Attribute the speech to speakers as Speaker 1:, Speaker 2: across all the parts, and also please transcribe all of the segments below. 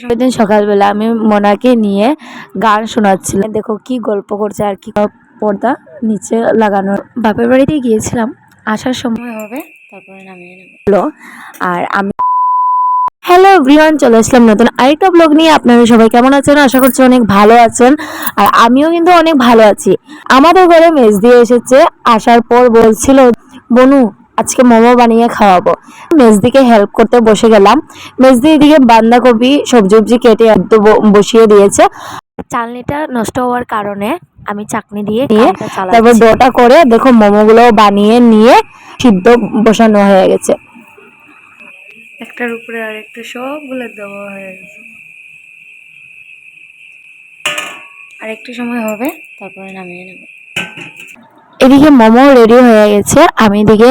Speaker 1: সময় দিন সকালবেলা আমি মোনাকে নিয়ে গান শোনাচ্ছিলাম। দেখো কি গল্প করছে আর কি পর্দা নিচে লাগানো। বাপের বাড়িতে গিয়েছিলাম আসার সময় হবে তারপরে নামিয়ে নেব। আর আমি হ্যালো এভরিওয়ান চলে আসলাম নতুন আরেকটা ব্লগ নিয়ে। আপনারা সবাই কেমন আছেন? আশা করছি অনেক ভালো আছেন। আর আমিও কিন্তু অনেক ভালো আছি। আমাদের ঘরে মেজ দিয়ে এসেছে আসার পর বলছিল বনু আজকে মোমো বানিয়ে খাওয়াবো। মেজদিকে হেল্প করতে বসে গেলাম। মেজদি এদিকে বাঁধাকপি সবজি সবজি কেটে একদম বসিয়ে দিয়েছে। চালনিটা নষ্ট হওয়ার কারণে আমি চাকনি দিয়ে নিয়ে তারপর ডোটা করে দেখো মোমোগুলো বানিয়ে নিয়ে সিদ্ধ বসানো হয়ে গেছে। একটার উপরে আর একটা সবগুলো দেওয়া হয়ে গেছে। আর একটু সময় হবে তারপরে নামিয়ে নেব। এদিকে মোমো রেডি হয়ে গেছে। আমি এদিকে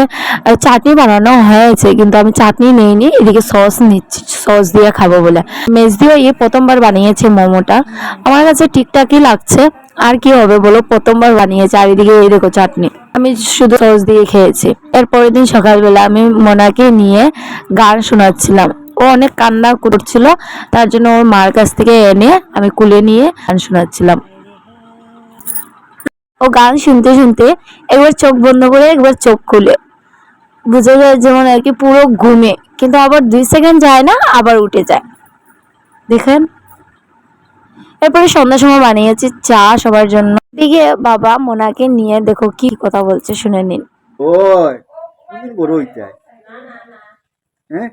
Speaker 1: চাটনি বানানো হয়েছে, কিন্তু আমি চাটনি নেইনি। এদিকে সস নিচ্ছি সস দিয়ে খাব বলে। মেজ দিয়ে এই প্রথমবার বানিয়েছে মোমোটা। আমার কাছে ঠিকঠাকই লাগছে। আর কি হবে বলো, প্রথমবার বানিয়েছে। আর এদিকে এই দেখো চাটনি। আমি শুধু সস দিয়ে খেয়েছি। এর পরের দিন সকালবেলা আমি মোনাকে নিয়ে গান শোনাচ্ছিলাম। ও অনেক কান্না করছিল, তার জন্য ওর মার কাছ থেকে এনে আমি কুলে নিয়ে গান শোনাচ্ছিলাম। ও গান শুনতে শুনতে একবার চোখ বন্ধ করে একবার চোখ খুলে। বুঝে যায় যেমন আর কি পুরো ঘুমে কিন্তু আবার দুই সেকেন্ড যায় না আবার উঠে যায়। দেখেন? এরপরে সন্ধ্যার সময় বানিয়েছি চা সবার জন্য। দিকে বাবা মোনাকে নিয়ে দেখো কি কথা বলছে শুনে নিন।
Speaker 2: ওই বড় হইতে? হ্যাঁ?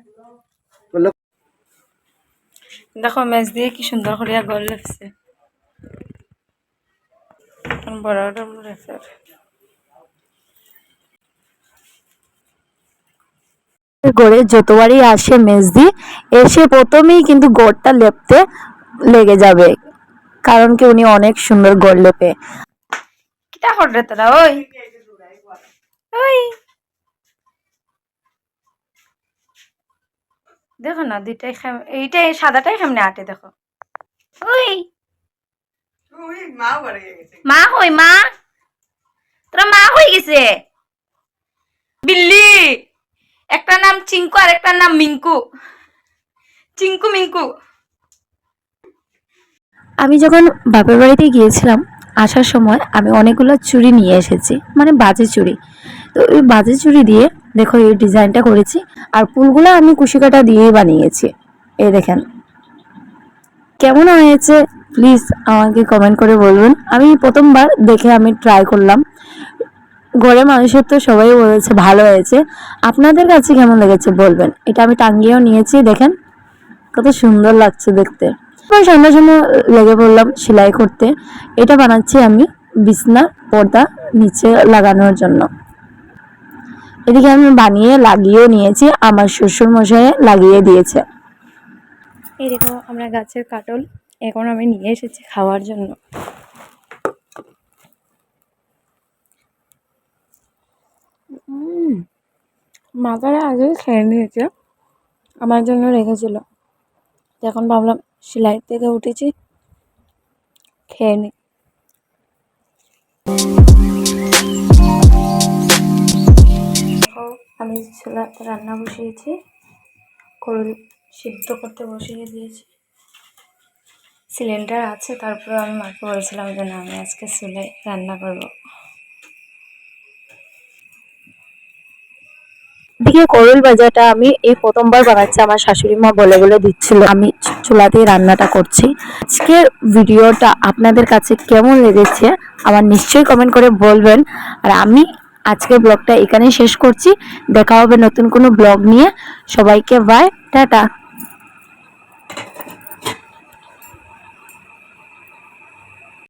Speaker 1: দেখো ম্যাচ দিয়ে কি সুন্দর করিয়া গোল লাগছে। বড় রেফার গড়ে যতবারই আসে মেজদি এসে প্রথমেই কিন্তু গড়টা লেপতে লেগে যাবে কারণ কি উনি অনেক সুন্দর গড় লেপে। কিটা তোরা ওই। ওই। দেখো না দুইটাই এইটাই সাদাটাই সামনে আটে দেখো। ওই। মা কই মা? তোরা মা হয়ে গেছে? বিল্লি! একটা নাম চিঙ্কু আর একটা নাম মিঙ্কু। চিঙ্কু মিঙ্কু। আমি যখন বাপের বাড়িতে গিয়েছিলাম আসার সময় আমি অনেকগুলো চুড়ি নিয়ে এসেছি মানে বাজে চুড়ি। তো ওই বাজে চুড়ি দিয়ে দেখো এই ডিজাইনটা করেছি আর ফুলগুলো আমি কুশি কাটা দিয়েই বানিয়েছি। এই দেখেন কেমন হয়েছে? প্লিজ আমাকে কমেন্ট করে বলবেন। আমি প্রথমবার দেখে আমি ট্রাই করলাম। ঘরে মানুষের তো সবাই বলেছে ভালো হয়েছে। আপনাদের কাছে কেমন লেগেছে বলবেন। এটা আমি টাঙ্গিয়েও নিয়েছি, দেখেন। কত সুন্দর লাগছে দেখতে। তারপর সন্ধ্যার সময় লেগে পড়লাম সেলাই করতে। এটা বানাচ্ছি আমি বিছনা, পর্দা নিচে লাগানোর জন্য। এদিকে আমি বানিয়ে লাগিয়েও নিয়েছি, আমার শ্বশুর মশাই লাগিয়ে দিয়েছে। এই দেখো, আমরা গাছের কাটল এখন আমি নিয়ে এসেছি খাওয়ার জন্য। মাথাটা আগে খেয়ে নিয়েছে, আমার জন্য রেখেছিল। এখন ভাবলাম সেলাই থেকে উঠেছি, খেয়ে নি। আমি রান্না বসিয়েছি করল সিদ্ধ করতে বসিয়ে দিয়েছি। সিলিন্ডার আছে, তারপরে আমি মাকে বলেছিলাম যে, না, আমি আজকে চুলায় রান্না করব। দিকে করল ভাজাটা আমি এই প্রথমবার বানাচ্ছি, আমার শাশুড়ি মা বলে বলে দিচ্ছিল। আমি চুলাতেই রান্নাটা করছি। আজকের ভিডিওটা আপনাদের কাছে কেমন লেগেছে, আমার নিশ্চয়ই কমেন্ট করে বলবেন। আর আমি আজকের ব্লগটা এখানেই শেষ করছি। দেখা হবে নতুন কোনো ব্লগ নিয়ে। সবাইকে বাই টাটা।